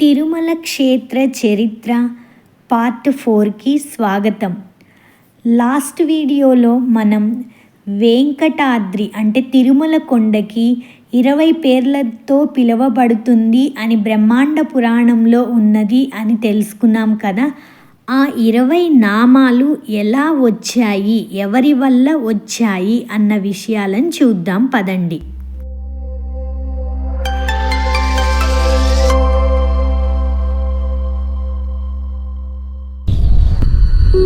తిరుమల క్షేత్ర చరిత్ర పార్ట్ ఫోర్కి స్వాగతం. లాస్ట్ వీడియోలో మనం వెంకటాద్రి అంటే తిరుమల కొండకి ఇరవై పేర్లతో పిలువబడుతుంది అని బ్రహ్మాండ పురాణంలో ఉన్నది అని తెలుసుకున్నాం కదా. ఆ ఇరవై నామాలు ఎలా వచ్చాయి? ఎవరి వల్ల వచ్చాయి? అన్న విషయాలను చూద్దాం పదండి. ఆ ఇరవై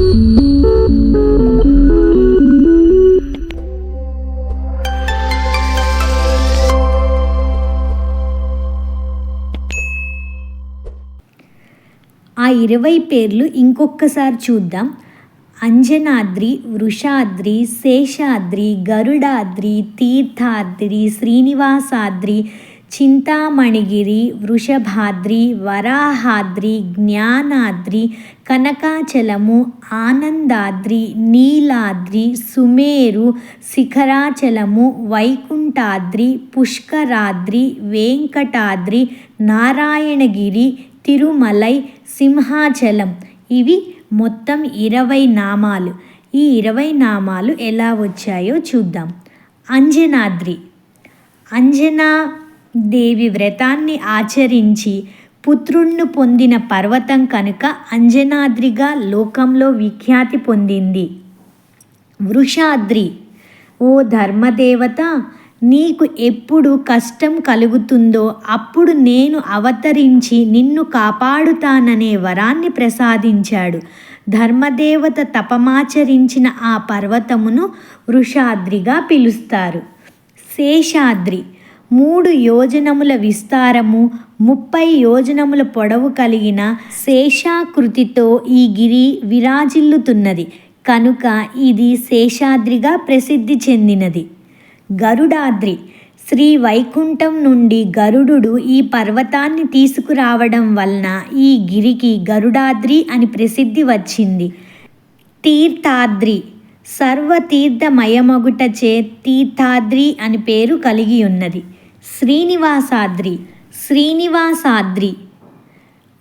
పేర్లు ఇంకొకసారి చూద్దాం. అంజనాద్రి వృషాద్రి శేషాద్రి గరుడాద్రి తీర్థాద్రి శ్రీనివాసాద్రి చింతామణిగిరి వృషభాద్రి వరాహాద్రి జ్ఞానాద్రి కనకాచలము ఆనందాద్రి నీలాద్రి సుమేరు శిఖరాచలము వైకుంఠాద్రి పుష్కరాద్రి వెంకటాద్రి నారాయణగిరి తిరుమలై సింహాచలం ఇవి మొత్తం ఇరవై నామాలు ఈ ఇరవై నామాలు ఎలా వచ్చాయో చూద్దాం అంజనాద్రి అంజనా దేవి వ్రతాన్ని ఆచరించి పుత్రుణ్ణి పొందిన పర్వతం కనుక అంజనాద్రిగా లోకంలో విఖ్యాతి పొందింది. వృషాద్రి ఓ ధర్మదేవత నీకు ఎప్పుడు కష్టం కలుగుతుందో అప్పుడు నేను అవతరించి నిన్ను కాపాడుతాననే వరాన్ని ప్రసాదించాడు. ధర్మదేవత తపమాచరించిన ఆ పర్వతమును వృషాద్రిగా పిలుస్తారు. శేషాద్రి మూడు యోజనముల విస్తారము ముప్పై యోజనముల పొడవు కలిగిన శేషాకృతితో ఈ గిరి విరాజిల్లుతున్నది. కనుక ఇది శేషాద్రిగా ప్రసిద్ధి చెందినది. గరుడాద్రి. శ్రీ వైకుంఠం నుండి గరుడు ఈ పర్వతాన్ని తీసుకురావడం వలన ఈ గిరికి గరుడాద్రి అని ప్రసిద్ధి వచ్చింది. తీర్థాద్రి. సర్వతీర్థమయమగుటచే తీర్థాద్రి అని పేరు కలిగి ఉన్నది శ్రీనివాసాద్రి శ్రీనివాసాద్రి.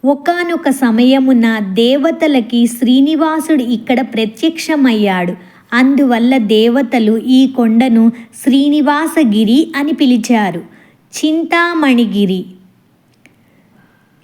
ఒకనొక సమయమున దేవతలకి శ్రీనివాసుడు ఇక్కడ ప్రత్యక్షమయ్యాడు. అందువల్ల దేవతలు ఈ కొండను శ్రీనివాసగిరి అని పిలిచారు. చింతామణిగిరి.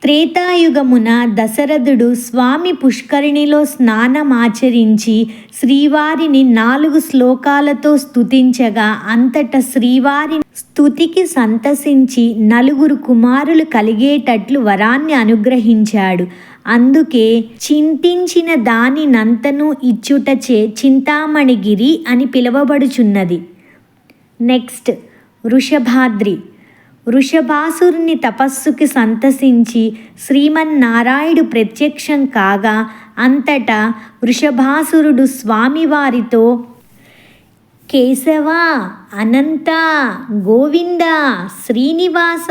త్రేతాయుగమున దశరథుడు స్వామి పుష్కరిణిలో స్నానమాచరించి శ్రీవారిని నాలుగు శ్లోకాలతో స్తుతించగా అంతట శ్రీవారి స్తుతికి సంతసించి నలుగురు కుమారులు కలిగేటట్లు వరాన్ని అనుగ్రహించాడు. అందుకే చింతించిన దానినంతను ఇచ్చుటచే చింతామణిగిరి అని పిలువబడుచున్నది. నెక్స్ట్ వృషభాద్రి. వృషభాసురుని తపస్సుకి సంతసించి శ్రీమన్నారాయుడు ప్రత్యక్షం కాగా అంతటా వృషభాసురుడు స్వామివారితో కేశవ అనంత గోవింద శ్రీనివాస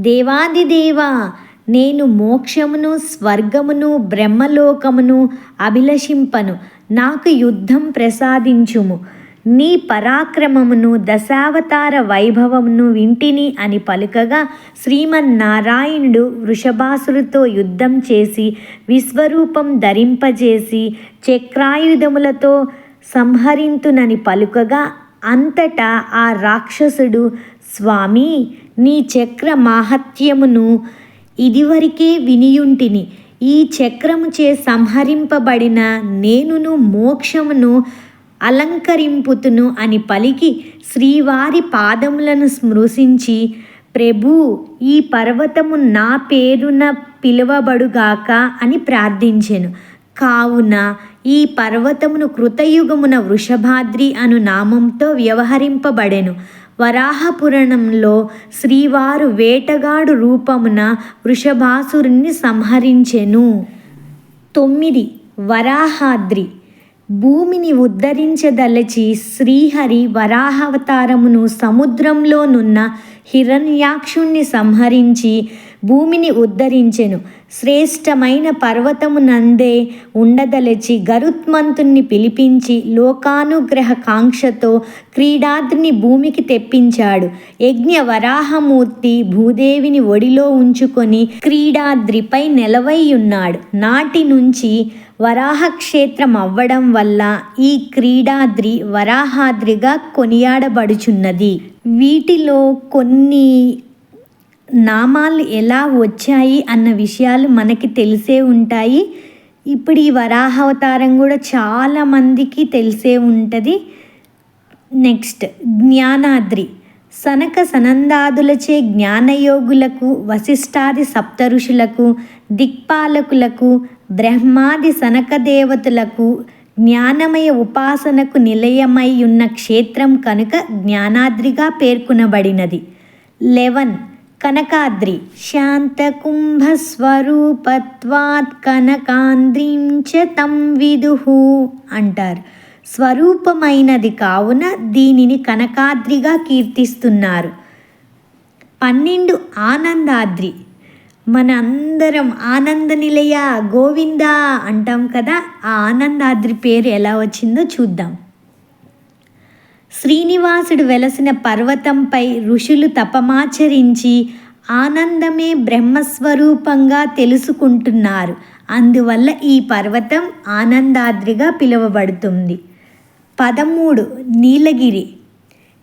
దేవాదిదేవ నేను మోక్షమును స్వర్గమును బ్రహ్మలోకమును అభిలషింపను. నాకు యుద్ధం ప్రసాదించుము. నీ పరాక్రమమును దశావతార వైభవమును వింటిని అని పలుకగా శ్రీమన్నారాయణుడు వృషభాసురుతో యుద్ధం చేసి విశ్వరూపం ధరింపజేసి చక్రాయుధములతో సంహరింతునని పలుకగా అంతటా ఆ రాక్షసుడు స్వామి నీ చక్ర మాహత్యమును ఇదివరకే వినియుంటిని. ఈ చక్రముచే సంహరింపబడిన నేనును మోక్షమును అలంకరింపుతును అని పలికి శ్రీవారి పాదములను స్మృశించి ప్రభు ఈ పర్వతము నా పేరున పిలువబడుగాక అని ప్రార్థించెను. కావున ఈ పర్వతమును కృతయుగమున వృషభాద్రి అను నామంతో వ్యవహరింపబడెను. వరాహపురాణంలో శ్రీవారు వేటగాడు రూపమున వృషభాసురుణ్ణి సంహరించెను. తొమ్మిది. వరాహాద్రి భూమిని ఉద్ధరించదలచి శ్రీహరి వరాహావతారమును సముద్రంలోనున్న హిరణ్యాక్షుణ్ణి సంహరించి భూమిని ఉద్ధరించెను. శ్రేష్టమైన పర్వతము నందే ఉండదలచి గరుత్మంతుణ్ణి పిలిపించి లోకానుగ్రహ కాంక్షతో క్రీడాద్రిని భూమికి తెప్పించాడు. యజ్ఞ వరాహమూర్తి భూదేవిని ఒడిలో ఉంచుకొని క్రీడాద్రిపై నిలవై ఉన్నాడు. నాటి నుంచి వరాహక్షేత్రం అవ్వడం వల్ల ఈ క్రీడాద్రి వరాహాద్రిగా కొనియాడబడుచున్నది. వీటిలో కొన్ని నామాలు ఎలా వచ్చాయి అన్న విషయాలు మనకి తెలిసే ఉంటాయి. ఇప్పుడు ఈ వరాహావతారం కూడా చాలామందికి తెలిసే ఉంటుంది. నెక్స్ట్ జ్ఞానాద్రి. సనక సనందాదులచే జ్ఞానయోగులకు వశిష్ఠాది సప్తఋషులకు దిక్పాలకులకు బ్రహ్మాది సనక దేవతలకు జ్ఞానమయ ఉపాసనకు నిలయమై ఉన్న క్షేత్రం కనుక జ్ఞానాద్రిగా పేర్కొనబడినది. లెవన్. కనకాద్రి. శాంతకుంభస్వరూపత్వాత్ కనకాంద్రీం చ తం విదుహు అంటారు. స్వరూపమైనది కావున దీనిని కనకాద్రిగా కీర్తిస్తున్నారు. పన్నెండు. ఆనందాద్రి. మన అందరం ఆనంద నిలయ గోవింద అంటాం కదా ఆ ఆనందాద్రి పేరు ఎలా వచ్చిందో చూద్దాం. శ్రీనివాసుడు వెలసిన పర్వతంపై ఋషులు తపమాచరించి ఆనందమే బ్రహ్మస్వరూపంగా తెలుసుకుంటున్నారు. అందువల్ల ఈ పర్వతం ఆనందాద్రిగా పిలువబడుతుంది. పదమూడు నీలగిరి.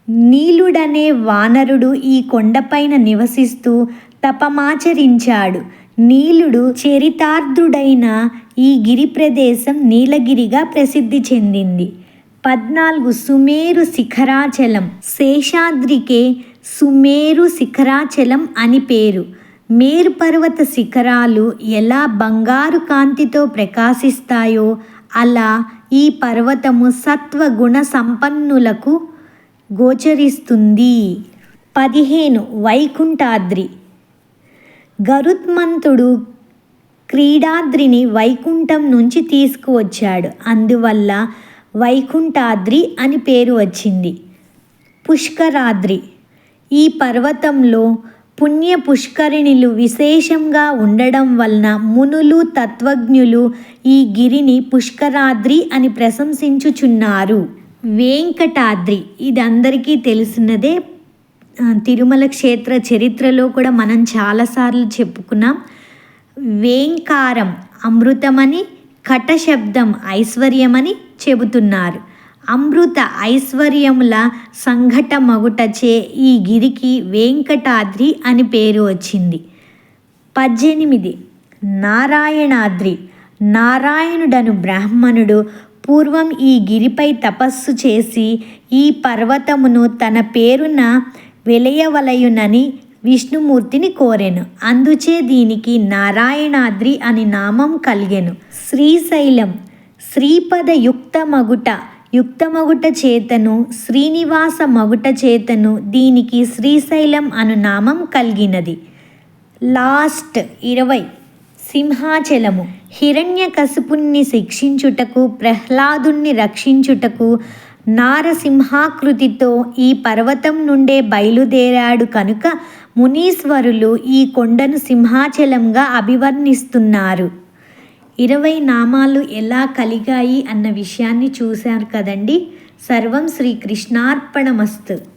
నీలుడనే వానరుడు ఈ కొండపైన నివసిస్తూ తపమాచరించాడు. నీలుడు చరితార్థుడైన ఈ గిరి ప్రదేశం నీలగిరిగా ప్రసిద్ధి చెందింది. పద్నాలుగు సుమేరు శిఖరాచలం శేషాద్రికే సుమేరు శిఖరాచలం అని పేరు. మేరు పర్వత శిఖరాలు ఎలా బంగారు కాంతితో ప్రకాశిస్తాయో అలా ఈ పర్వతము సత్వగుణ సంపన్నులకు గోచరిస్తుంది. పదిహేను వైకుంఠాద్రి గరుత్మంతుడు క్రీడాద్రిని వైకుంఠం నుంచి తీసుకువచ్చాడు. అందువల్ల వైకుంఠాద్రి అని పేరు వచ్చింది. పుష్కరాద్రి. ఈ పర్వతంలో పుణ్య పుష్కరిణిలు విశేషంగా ఉండడం వలన మునులు తత్వజ్ఞులు ఈ గిరిని పుష్కరాద్రి అని ప్రశంసించుచున్నారు. వెంకటాద్రి. ఇది అందరికీ తెలిసినదే తిరుమల క్షేత్ర చరిత్రలో కూడా మనం చాలాసార్లు చెప్పుకున్నాం. వేంకారం అమృతమని కటశబ్దం ఐశ్వర్యమని చెబుతున్నారు. అమృత ఐశ్వర్యముల సంఘట మగుటచే ఈ గిరికి వెంకటాద్రి అని పేరు వచ్చింది. పద్దెనిమిది. నారాయణాద్రి. నారాయణుడను బ్రాహ్మణుడు పూర్వం ఈ గిరిపై తపస్సు చేసి ఈ పర్వతమును తన పేరున వెలయవలయునని విష్ణుమూర్తిని కోరెను. అందుచే దీనికి నారాయణాద్రి అని నామం కలిగెను. శ్రీశైలం శ్రీపద యుక్త మగుట యుక్తమగుట చేతను శ్రీనివాస మగుట చేతను దీనికి శ్రీశైలం అను నామం కలిగినది. లాస్ట్ ఇరవై. సింహాచలము. హిరణ్య కసుపుణ్ణి శిక్షించుటకు ప్రహ్లాదుణ్ణి రక్షించుటకు నారసింహాకృతితో ఈ పర్వతం నుండే బయలుదేరాడు కనుక మునీశ్వరులు ఈ కొండను సింహాచలంగా అభివర్ణిస్తున్నారు. ఇరవై నామాలు ఎలా కలిగాయి అన్న విషయాన్ని చూశారు కదండి. సర్వం శ్రీకృష్ణార్పణమస్తు